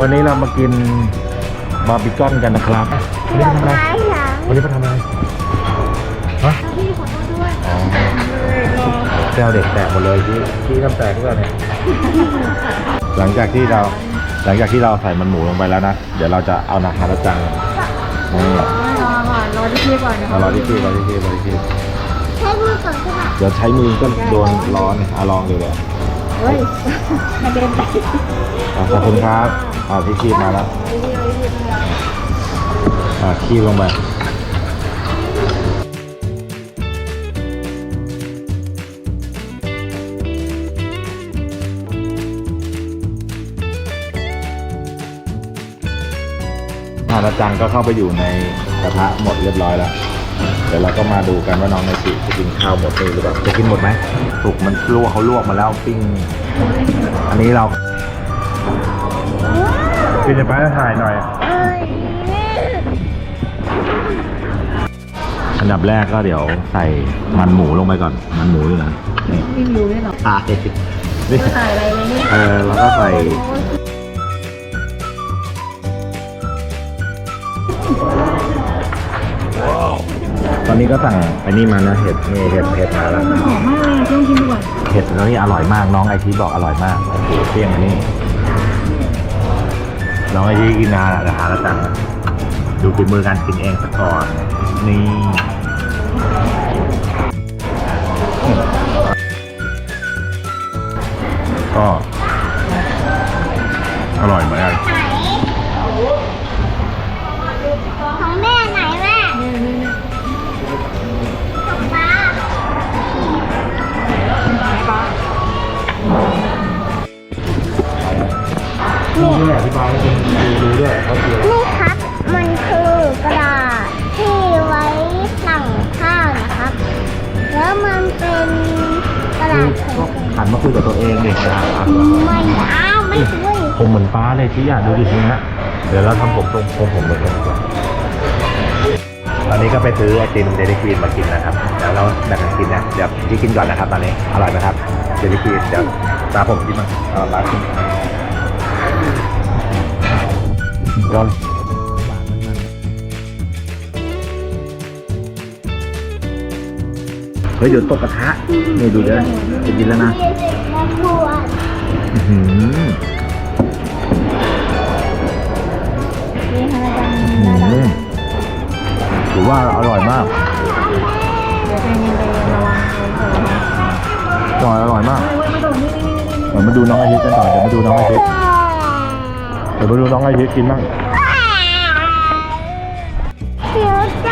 วันนี้เรามากินบาร์บีคอนกันนะครับวันนี้มาทำอะไรวันนี้มาทำอะไรฮะพี่ขอโทษด้วยอ๋อแซวเด็กแตกหมดเลยที่ที่ทำแตกด้วยเนี่ยหลังจากที่เราหลังจากที่เราใส่มันหมูลงไปแล้วนะ เดี๋ยวเราจะเอานาคาระจังนี่รอก่อนรอที่พี่ก่อนนะเอารอที่ที่รอที่ที่รอที่ที่ใช้มือก่อนใช่ไหมเดี๋ยวใช้มือก็โดนร้อนเนี่ยอะลองดูเลย เฮ้ยมาเดินไปอะขอบคุณครับอ่าที่คีบมาแล้วอ่าคีบลงไปฮาราจังก็เข้าไปอยู่ในกระทะหมดเรียบร้อยแล้ว เดี๋ยวเราก็มาดูกันว่าน้องในจิจะกินข้าวหมดนี่หรือเปล่าจะกินหมดไหมถูกมันลวกเขาลวกมาแล้วปิ้ง อันนี้เราปินไปถ่ายหน่อยเอ้ยอันดับแรกก็เดี๋ยวใส่มันหมูลงไปก่อน มันหมูอยู่นะนี่ไม่รู้เลยหรออะนี่ถ่ายอะไรเลยเนี่ยเออแล้วก็ใส่ ตอนนี้ก็สั่งไอ้นี่มานะเห็ดนี่เห็ดเห็ดมาแล้วมันหอมมากเลยต้องกินดูก่อนเห็ดแล้วนี่อร่อยมากน้องไอทีบอกอร่อยมากโอ้โหเที่ยงอันนี้น้องไอทีกินนานอะหาล้วจังดูฝีมือการกินเองสักก่อนนี่ก็อร่อยเหมือนกัน นี่ด้วยอธิบายให้คุณดูดูด้วยเขาคืออะไรนี่ครับ มันคือกระดาษที่ไว้สั่งข้าวนะครับ แล้วมันเป็นกระดาษแข็งหันมาคุยกับตัวเองดินะครับๆไม่อ้าวไม่ช่วยผมเหมือนป้าเลยที่อยากดูดิทีนะเดี๋ยวเราทำผมตรงผมผมเลยก่อนตอนนี้ก็ไปซื้อไอติมเดลิควีนมากินนะครับเดี๋ยวเราแบ่งกันกินนะเดี๋ยวพี่กินก่อนนะครับตอนนี้อร่อยไหมครับเดลิควีนเดี๋ยวตาผมกินมั้งเอาตากิน ย้อนเฮ้ยเดี๋ยวตกกระทะนี่ดูเด้อจะกินแล้วนะอื้อหือนี่ฮะอื้อหือถือว่าอร่อยมากเดี๋ยวใจเย็นๆระวังอนอร่อยอร่อยมากเดี๋ยวมาดูน้องไอทิตย์กันก่อเดี๋ยวมาดูน้องไอทิตย์ เดี๋ยวไปดูน้องไอทิตกินบ้างเดี๋ยว